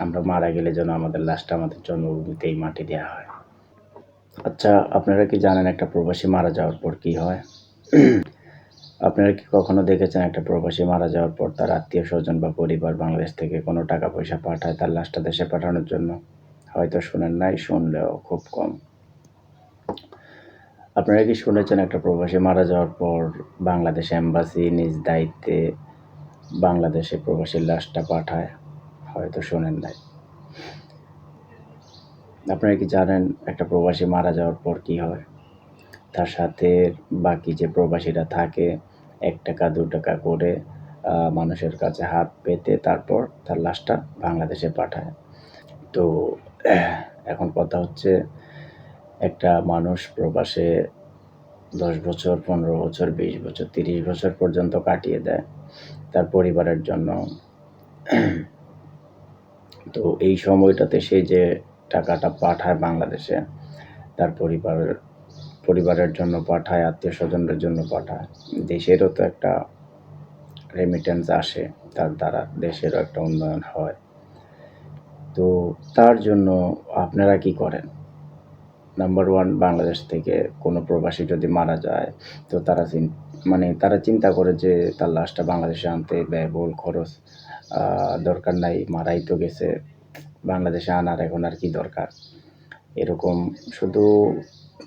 আমরা মারা গেলে যেন আমাদের লাশটা আমাদের জন্মভূমিতেই মাটি দেওয়া হয়। আচ্ছা আপনারা কি জানেন একটা প্রবাসী মারা যাওয়ার পর কি হয়? আপনারা কি কখনো দেখেছেন একটা প্রবাসী মারা যাওয়ার পর তার আত্মীয় স্বজন বা পরিবার বাংলাদেশ থেকে কোনো টাকা পয়সা পাঠায় তার লাশটা দেশে পাঠানোর জন্য? হয়তো শুনেন নাই, শুনলেও খুব কম। আপনারা কি শুনেছেন একটা প্রবাসী মারা যাওয়ার পর বাংলাদেশ এম্বাসি নিজ দায়িত্বে বাংলাদেশে প্রবাসীর লাশটা পাঠায়? হয়তো শোনেন নাই। আপনারা কি জানেন একটা প্রবাসী মারা যাওয়ার পর কি হয়? তার সাথে বাকি যে প্রবাসীরা থাকে, এক টাকা, দু টাকা করে মানুষের কাছে হাত পেতে তারপর তার লাশটা বাংলাদেশে পাঠায়। তো, এখন কথা হচ্ছে একটা মানুষ প্রবাসে দশ বছর, পনেরো বছর, বিশ বছর, তিরিশ বছর পর্যন্ত কাটিয়ে দেয়। তার পরিবারের জন্য তো এই সময়টাতে সে যে টাকাটা পাঠায় বাংলাদেশে, তার পরিবারের পরিবারের জন্য পাঠায়, আত্মীয় স্বজনদের জন্য পাঠায়, দেশেরও তো একটা রেমিটেন্স আসে, তার দ্বারা দেশেরও একটা উন্নয়ন হয়। তো তার জন্য আপনারা কি করেন? নাম্বার ওয়ান বাংলাদেশ থেকে কোনো প্রবাসী যদি মারা যায়, তো তারা মানে তারা চিন্তা করে যে তার লাশটা বাংলাদেশে আনতে ব্যয়বহুল খরচ দরকার নাই, মারাই তো গেছে, বাংলাদেশে আনার এখন আর কি দরকার। এরকম শুধু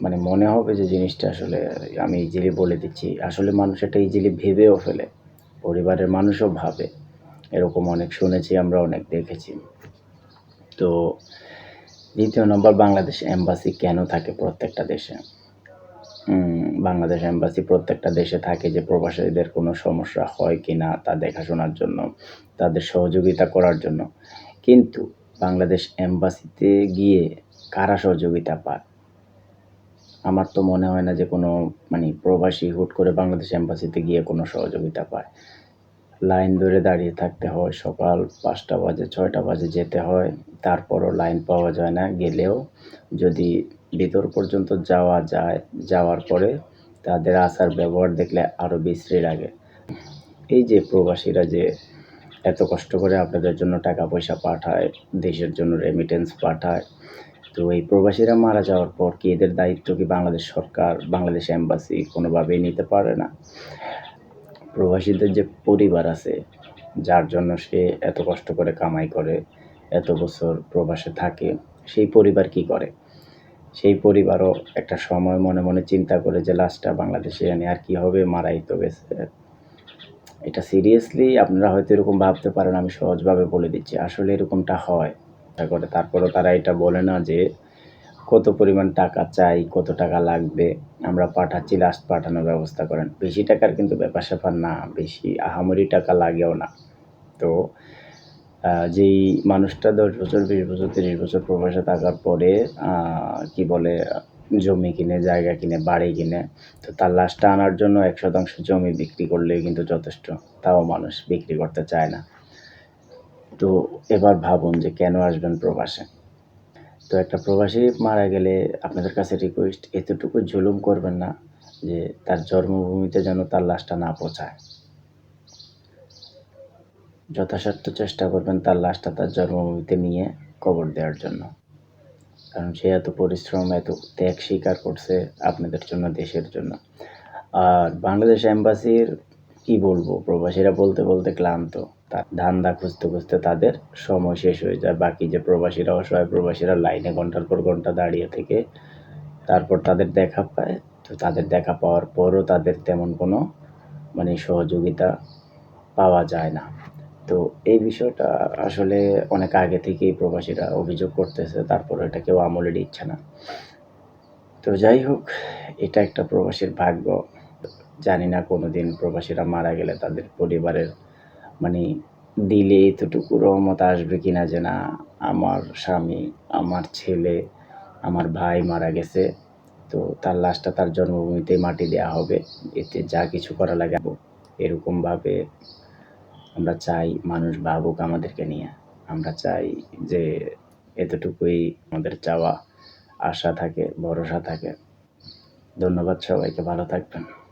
মানে মনে হবে যে জিনিসটা আসলে আমি ইজিলি বলে দিচ্ছি, আসলে মানুষ এটা ইজিলি ভেবেও ফেলে, পরিবারের মানুষও ভাবে, এরকম অনেক শুনেছি, আমরা অনেক দেখেছি। তো দ্বিতীয় নম্বর, বাংলাদেশ এম্বাসি কেন থাকে প্রত্যেকটা দেশে? বাংলাদেশ এম্বাসি প্রত্যেকটা দেশে থাকে যে প্রবাসীদের কোনো সমস্যা হয় কি না তা দেখাশোনার জন্য, তাদের সহযোগিতা করার জন্য। কিন্তু বাংলাদেশ এম্বাসিতে গিয়ে কারা সহযোগিতা পায়? আমার তো মনে হয় না যে কোনো মানে প্রবাসী হুট করে বাংলাদেশ এম্বাসিতে গিয়ে কোনো সহযোগিতা পায়। লাইন ধরে দাঁড়িয়ে থাকতে হয়, সকাল পাঁচটা বাজে, ছয়টা বাজে যেতে হয়, তারপরও লাইন পাওয়া যায় না। গেলেও যদি ভিতর পর্যন্ত যাওয়া যায়, যাওয়ার পরে তাদের আচার ব্যবহার দেখলে আরও বিশ্রী লাগে। এই যে প্রবাসীরা যে এত কষ্ট করে আপনাদের জন্য টাকা পয়সা পাঠায়, দেশের জন্য রেমিটেন্স পাঠায়, তো এই প্রবাসীরা মারা যাওয়ার পর কি এদের দায়িত্ব কি বাংলাদেশ সরকার, বাংলাদেশ এম্বাসি কোনোভাবেই নিতে পারে না? প্রবাসীদের যে পরিবার আছে, যার জন্য সে এত কষ্ট করে কামাই করে, এত বছর প্রবাসে থাকে, সেই পরিবার কি করে? সেই পরিবারও একটা সময় মনে মনে চিন্তা করে যে লাস্টটা বাংলাদেশে এনে আর কি হবে? মারাই তো গেছে। এটা সিরিয়াসলি আপনারা হয়তো এরকম ভাবতে পারেন, আমি সহজভাবে বলে দিচ্ছি। আসলে এরকমটা হয়। তা করে তারপরেও তারা এটা বলে না যে, কত পরিমাণ টাকা চাই, কত টাকা লাগবে? আমরা পাঠাচ্ছি লাস্ট পাঠানোর ব্যবস্থা করেন। বেশি টাকার কিন্তু ব্যাপার স্যাপার না, বেশি আহামরি টাকা লাগেও না। তো যেই মানুষটা দশ বছর, বিশ বছর, তিরিশ বছর প্রবাসে থাকার পরে কি বলে, জমি কিনে, জায়গা কিনে, বাড়ি কিনে, তো তার লাশটা আনার জন্য এক শতাংশ জমি বিক্রি করলে কিন্তু যথেষ্ট। তাও মানুষ বিক্রি করতে চায় না। তো এবার ভাবুন যে কেন আসবেন প্রবাসে? তো একটা প্রবাসী মারা গেলে আপনাদের কাছে রিকোয়েস্ট এতটুকু জুলুম করবেন না যে তার জন্মভূমিতে যেন তার লাশটা না পৌঁছায়। যথাসাধ্য চেষ্টা করবেন তার লাশটা তার জন্মভূমিতে নিয়ে কবর দেওয়ার জন্য। কারণ সে এত পরিশ্রম, এত ত্যাগ স্বীকার করছে আপনাদের জন্য, দেশের জন্য। আর বাংলাদেশ এম্বাসির কি বলব, প্রবাসীরা বলতে বলতে ক্লান্ত। ধান্দা খুঁজতে খুঁজতে তাদের সময় শেষ হয়ে যায়। বাকি যে প্রবাসীরা, অসহায় প্রবাসীরা লাইনে ঘণ্টার পর ঘণ্টা দাঁড়িয়ে থেকে তারপর তাদের দেখা পায়। তো তাদের দেখা পাওয়ার পরও তাদের তেমন কোনো মানে সহযোগিতা পাওয়া যায় না। তো এই বিষয়টা আসলে অনেক আগে থেকেই প্রবাসীরা অভিযোগ করতেছে তারপর এটা কেউ আমলে দিচ্ছে না। তো যাই হোক, এটা একটা প্রবাসীর ভাগ্য। জানি না কোনো দিন প্রবাসীরা মারা গেলে তাদের পরিবারের মানে দিলে এতটুকু রহমত আসবে কি না যে না, আমার স্বামী, আমার ছেলে, আমার ভাই মারা গেছে, তো তার লাশটা তার জন্মভূমিতে মাটি দেওয়া হবে। এতে যা কিছু করা লাগে, এরকমভাবে আমরা চাই মানুষ ভাবুক আমাদেরকে নিয়ে। আমরা চাই যে এতটুকুই আমাদের চাওয়া, আশা থাকে, ভরসা থাকে। ধন্যবাদ সবাইকে, ভালো থাকবেন।